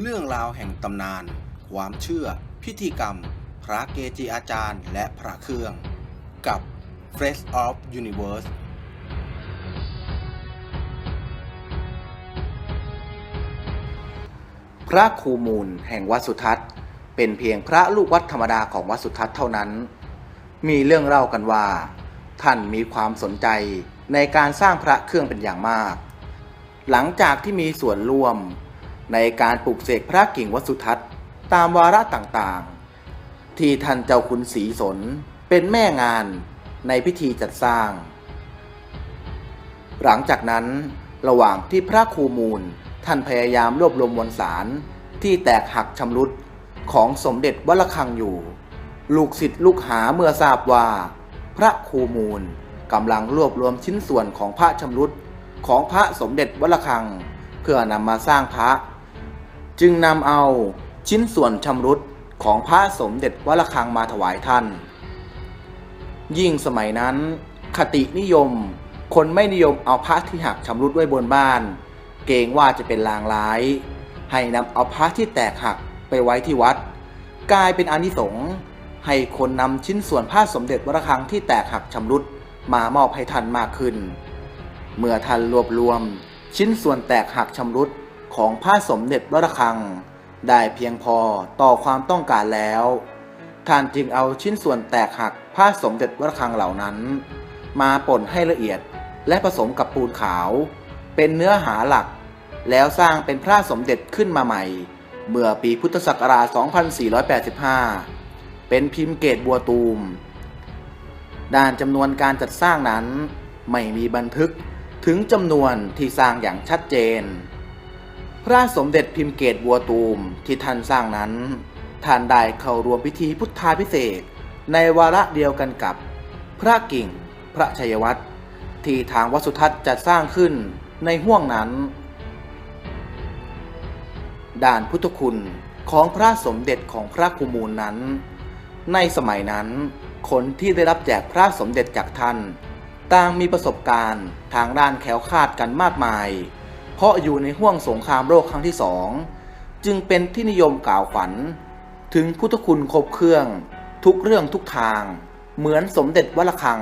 เรื่องราวแห่งตำนาน ความเชื่อ พิธีกรรม พระเกจิอาจารย์ และพระเครื่อง กับ Fresh of Universe พระครูมูลแห่งวัดสุทัศน์ เป็นเพียงพระลูกวัดธรรมดาของวัดสุทัศน์เท่านั้น มีเรื่องเล่ากันว่า ท่านมีความสนใจในการสร้างพระเครื่องเป็นอย่างมาก หลังจากที่มีส่วนร่วม ในการปลูกเสกพระกิ่งวัสุทัศน์ ตามวาระต่างๆ ที่ท่านเจ้าคุณศรีสนเป็นแม่งานในพิธีจัดสร้าง หลังจากนั้นระหว่างที่พระครูมูลท่านพยายามรวบรวมมวลสารที่แตกหักชำรุดของสมเด็จวัดระฆังอยู่ ลูกศิษย์ลูกหาเมื่อทราบว่า พระครูมูลกำลังรวบรวมชิ้นส่วนของพระชำรุดของพระสมเด็จวัดระฆัง เพื่อนำมาสร้างพระ จึงนำเอาชิ้นส่วนชำรุดของพระสมเด็จวัดระฆังมาถวายท่าน ยิ่งสมัยนั้น คตินิยม คนไม่นิยมเอาพระที่หักชำรุดไว้บนบ้าน เกรงว่าจะเป็นลางร้าย ให้นำเอาพระที่แตกหักไปไว้ที่วัด กลายเป็นอนิสงส์ให้คนนำชิ้นส่วนพระสมเด็จวรคังที่แตกหักชำรุดมามอบให้ท่านมากขึ้น เมื่อท่านรวบรวม ชิ้นส่วนแตกหักชำรุด ของพระสมเด็จวรคัง ได้เพียงพอต่อความต้องการแล้ว ท่านจึงเอาชิ้นส่วนแตกหักพระสมเด็จวรคังเหล่านั้น มาป่นให้ละเอียดและผสมกับปูนขาว เป็นเนื้อหาหลัก แล้วสร้างเป็นพระสมเด็จขึ้นมาใหม่ เมื่อปีพุทธศักราช 2485 เป็นพิมพ์เกตบัวตูม ด้านจำนวนการจัดสร้างนั้น ไม่มีบันทึกถึงจำนวนที่สร้างอย่างชัดเจน พระสมเด็จพิมพ์เกตบัวตูมที่ท่านสร้างนั้น ท่านได้เข้ารวมพิธีพุทธาพิเศษในวาระเดียวกันกับ พระกิ่ง พระชัยวัตรที่ทางวัดสุทัศน์จัดสร้างขึ้นในห่วงนั้น ด่านพุทธคุณของพระสมเด็จของพระกุมูลนั้น ในสมัยนั้น คนที่ได้รับแจกพระสมเด็จจากท่าน ต่างมีประสบการณ์ทางด้านแขวคาดกันมากมาย เพราะอยู่ในห่วงสงครามโลกครั้งที่สองจึงเป็นที่นิยมกล่าวขวัญ ถึงพุทธคุณครบเครื่อง ทุกเรื่องทุกทาง เหมือนสมเด็จวัดระฆัง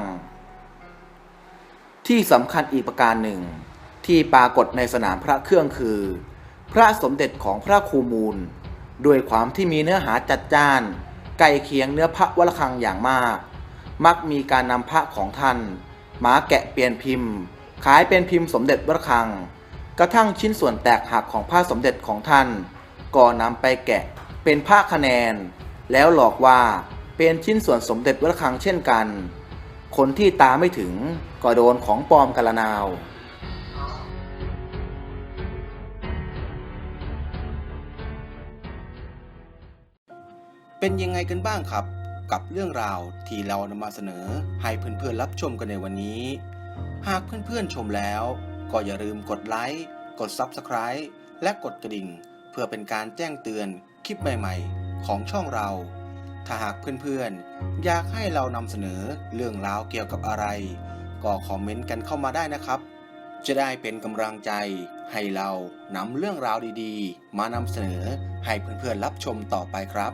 ที่สำคัญอีกประการหนึ่ง ที่ปรากฏในสนามพระเครื่องคือ พระสมเด็จของพระครูมูล ด้วยความที่มีเนื้อหาจัดจ้านใกล้เคียงเนื้อพระวรคังอย่างมาก มักมีการนำพระของท่านมาแกะเปลี่ยนพิมพ์ ขายเป็นพิมพ์สมเด็จวรคัง กระทั่งชิ้นส่วนแตกหักของพระสมเด็จของท่าน ก็นำไปแกะเป็นผ้าคะแนน แล้วหลอกว่าเป็นชิ้นส่วนสมเด็จวรคังเช่นกัน คนที่ตาไม่ถึงก็โดนของปลอมกะละนาวเป็นยังไงกันบ้างครับ กับเรื่องราวที่เรานำมาเสนอให้เพื่อนๆรับชมกันในวันนี้ หากเพื่อนๆชมแล้ว ก็อย่าลืมกดไลค์ กด Subscribe และกดกระดิ่ง เพื่อเป็นการแจ้งเตือนคลิปใหม่ๆ ของช่องเรา ถ้าหากเพื่อนๆ อยากให้เรานำเสนอเรื่องราวเกี่ยวกับอะไร ก็คอมเมนต์กันเข้ามาได้นะครับ จะได้เป็นกำลังใจให้เรานำเรื่องราวดีๆ มานำเสนอให้เพื่อนๆรับชมต่อไปครับ